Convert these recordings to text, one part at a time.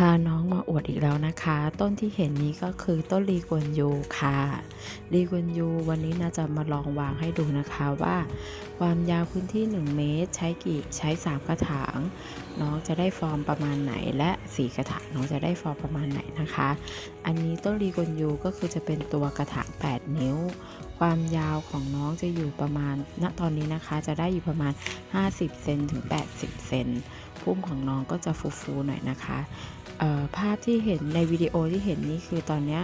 พาน้องมาอวดอีกแล้วนะคะ ต้นที่เห็นนี้ก็คือต้นลีกวนยูค่ะลีกวนยูวันนี้น่าจะมาลองวางให้ดูนะคะว่า ความยาวพื้นที่ 1 เมตร ใช้กี่ใช้ 3 กระถาง น้องจะได้ฟอร์มประมาณไหนและ4กระถางน้องจะได้ฟอร์มประมาณไหนนะคะ อันนี้ต้นลีกวนยูก็คือจะเป็นตัวกระถาง 8 นิ้ว ความยาวของน้องจะอยู่ประมาณ ณ ตอนนี้นะคะ จะได้อยู่ประมาณ 50 เซนถึง 80 เซนพุ่มของน้องก็จะฟูๆหน่อยนะคะภาพที่เห็นในวิดีโอที่เห็นนี่คือตอนนี้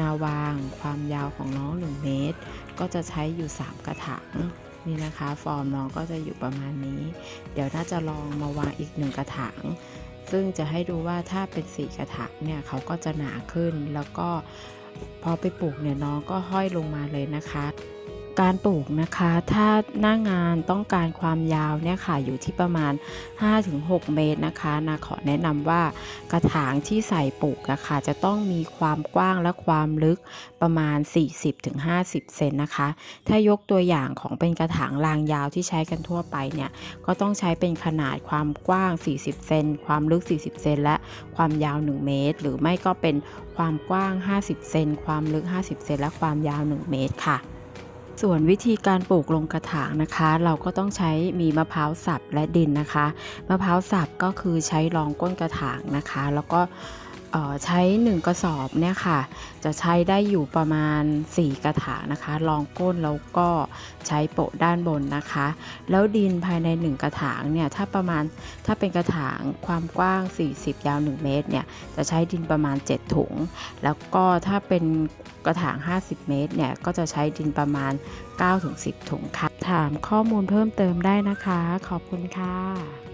นาวางความยาวของน้อง 1 เมตร ก็จะใช้อยู่ 3 กระถางนี่นะคะ ฟอร์มน้องก็จะอยู่ประมาณนี้ เดี๋ยวน่าจะลองมาวางอีก 1 กระถางซึ่งจะให้ดูว่าถ้าเป็น 4 กระถางเนี่ยเขาก็จะหนาขึ้นแล้วก็ พอไปปลูกเนี่ยน้องก็ห้อยลงมาเลยนะคะ การปลูกนะคะ ถ้าหน้างานต้องการความยาวเนี่ยค่ะอยู่ที่ประมาณ 5-6 เมตรนะคะนาขอแนะนำว่ากระถางที่ใส่ปลูกอะค่ะจะต้องมีความกว้างและความลึกประมาณ 40-50 เซนนะคะ ถ้ายกตัวอย่างของเป็นกระถางรางยาวที่ใช้กันทั่วไปเนี่ยก็ต้องใช้เป็นขนาดความกว้าง 40 เซนความลึก 40 เซนและความยาว 1 เมตร หรือไม่ก็เป็นความกว้าง 50 เซนความลึก 50 เซนและความยาว 1 เมตรค่ะ ส่วนวิธีการปลูกลงกระถางนะคะ เราก็ต้องใช้มีมะพร้าวสับและดินนะคะ มะพร้าวสับก็คือใช้รองก้นกระถางนะคะ แล้วก็ ใช้1กระสอบเนี่ยค่ะ จะใช้ได้อยู่ประมาณ 4 กระถางนะคะรองก้นแล้วก็ใช้โปะด้านบนนะคะ แล้วดินภายใน 1 กระถางเนี่ยถ้าประมาณถ้าเป็นกระถางความกว้าง 40 ยาว 1 เมตรเนี่ยจะใช้ดินประมาณ 7 ถุง แล้วก็ถ้าเป็นกระถาง 50 เมตรเนี่ยก็จะใช้ดินประมาณ 9-10 ถุงค่ะ ถามข้อมูลเพิ่มเติมได้นะคะ ขอบคุณค่ะ